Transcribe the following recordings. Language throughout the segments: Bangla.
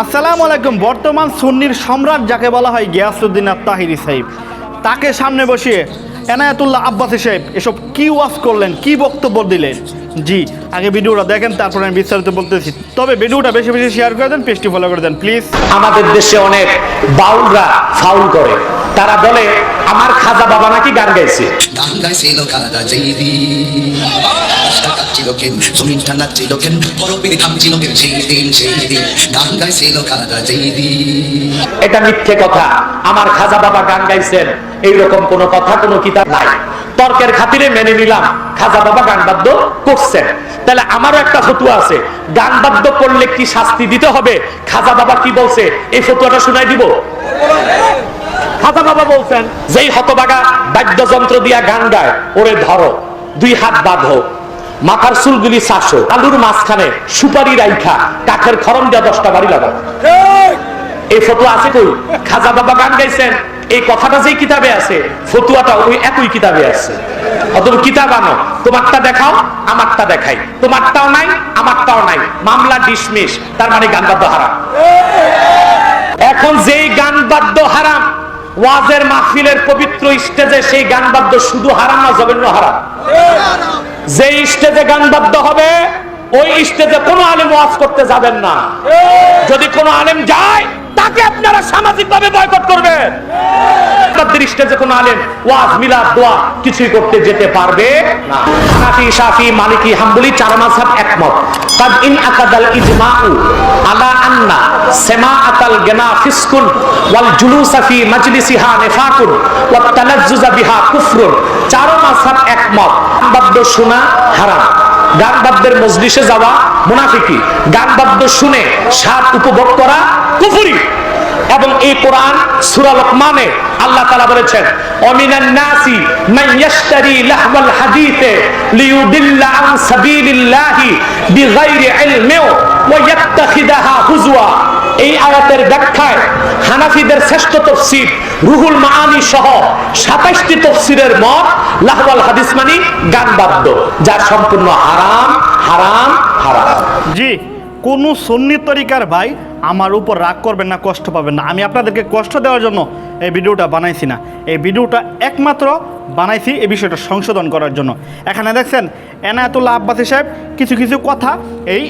আসসালামু আলাইকুম। বর্তমান সুন্নির সম্রাট যাকে বলা হয় গিয়াসুদ্দিন আর তাহিরি সাহেব, তাকে সামনে বসিয়ে এনায়াতুল্লাহ আব্বাসি সাহেব এসব কি ওয়াজ করলেন, কি বক্তব্য দিলেন? জি, আগে ভিডিওটা দেখেন, তারপরে আমি বিস্তারিত বলতেছি। তবে ভিডিওটা বেশি বেশি শেয়ার করে দেন, পেজটি ফলো করে দেন প্লিজ আমাদের দেশে অনেক বাউলরা ফাউল করে। তারা বলে আমার খাজা বাবা নাকি গান গাইছে? গান গাইছিল কারা জেইদি কাচ্ছিল কেন জমিনটা নাচছিল কেন পরবীর থামছিল কেন সেই দিন সেই দিন। গান গাইছিল কারা জেইদি এটা মিথ্যে কথা। আমার খাজা বাবা গান গাইছেন। এইরকম কোনো কথা কোনো কিতাব নাই। তর্কের খাতিরে মেনে নিলাম খাজা বাবা গান বাদ্য করছেন। তাহলে আমারও একটা ফতুয়া আছে। গান বাদ্য করলে কি শাস্তি দিতে হবে? খাজা বাবা কি বলছে? এই ফতুয়াটা শুনাই দিব। খাজা বাবা বলছেন যেই হতবাগা বাদ্যযন্ত্র দিয়া গান গায় ওরে ধরো দুই হাত বাঁধো মাথার চুলগুলি চাষো আলুর মাঝখানে সুপারি রাইখা কাঠের খরম দিয়া দশটা বাড়ি লাগাও। এই! ফটো আছে কই? খাজা বাবা গান গাইছেন এই কথাটা যেই কিতাবে আছে ফতুয়াটা ওই একই কিতাবে আছে। অতএব কিতাব আনো তোমারটা দেখাও আমারটা দেখাই। তোমারটাও নাই আমারটাও নাই। মামলা ডিসমিস তার মানে গান বাদ্য হারাম। এখন যেই গান বাদ্য হারাম ওয়াজের মাহফিলের পবিত্র স্টেজে সেই গান বাদ্য শুধু হারাম না, জঘন্য হারাম। যে স্টেজে গান বাদ্য হবে, ওই স্টেজে কোনো আলেম ওয়াজ করতে যাবেন না। যদি কোনো আলেম যায়, তাকে আপনারা সামাজিকভাবে বয়কট করবেন। স্টেজে কোনো আলেন ওয়াজ, মিলাদ, দোয়া কিছুই করতে যেতে পারবে না। হানাফি শাফি মালিকি, হাম্বুলি চার মাযহাব একমত। কাদ ইন আকাদাল ইজমাউ আলা আন্না সামাআতাল গিনা ফিসকুন ওয়াল জুলুসা ফি মাজলিসিহা নিফাকুন ওয়া তালাজ্জুজা বিহা কুফরুন। চার মাযহাব একমত। বাদ্য শোনা হারাম। গান বাদ্যের মজলিসে যাওয়া মুনাফিকি। গান বাদ্য শুনে স্বাদ উপভোগ করা কুফুরি। এবং এই কোরআন সূরা লোকমানে আল্লাহ তাআলা বলেছেন, অমিনান নাসি সাবিলিল্লাহি হুজওয়া। এই আয়াতের ব্যাখ্যায় হানাফিদের শ্রেষ্ঠ তফসির রুহুল মাআনি সহ 27টি তফসিরের মত লাহওয়াল হাদিস মানে গান বাদ্য যা সম্পূর্ণ হারাম হারাম হারাম। জি। কোনো সন্নি তরিকার ভাই আমার উপর রাগ করবেন না, কষ্ট পাবেন না। আমি আপনাদেরকে কষ্ট দেওয়ার জন্য এই ভিডিওটা বানাইছি না। এই ভিডিওটা একমাত্র বানাইছি এই বিষয়টা সংশোধন করার জন্য। এখানে দেখছেন এনায়াতুল্লাহ আব্বাসী সাহেব কিছু কিছু কথা এই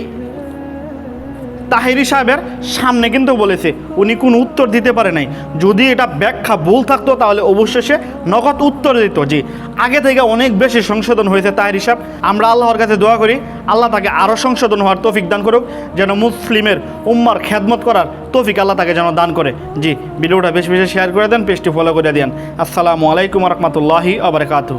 তাহিরি সাহেবের সামনে কিন্তু বলেছে। উনি কোনো উত্তর দিতে পারে নাই। যদি এটা ব্যাখ্যা ভুল থাকতো, তাহলে অবশ্যই সে নগদ উত্তর দিত জি আগে থেকে অনেক বেশি সংশোধন হয়েছে তাহিরি হিসাব। আমরা আল্লাহর কাছে দোয়া করি, আল্লাহ তাকে আরও সংশোধন হওয়ার তৌফিক দান করুক, যেন মুসলিমের উম্মার খেদমত করার তৌফিক আল্লাহ তাকে যেন দান করে। জি, ভিডিওটা বেশি বেশি শেয়ার করে দেন, পেজটি ফলো করে দেন। আসসালামু আলাইকুম রহমতুল্লাহি আবরকাতু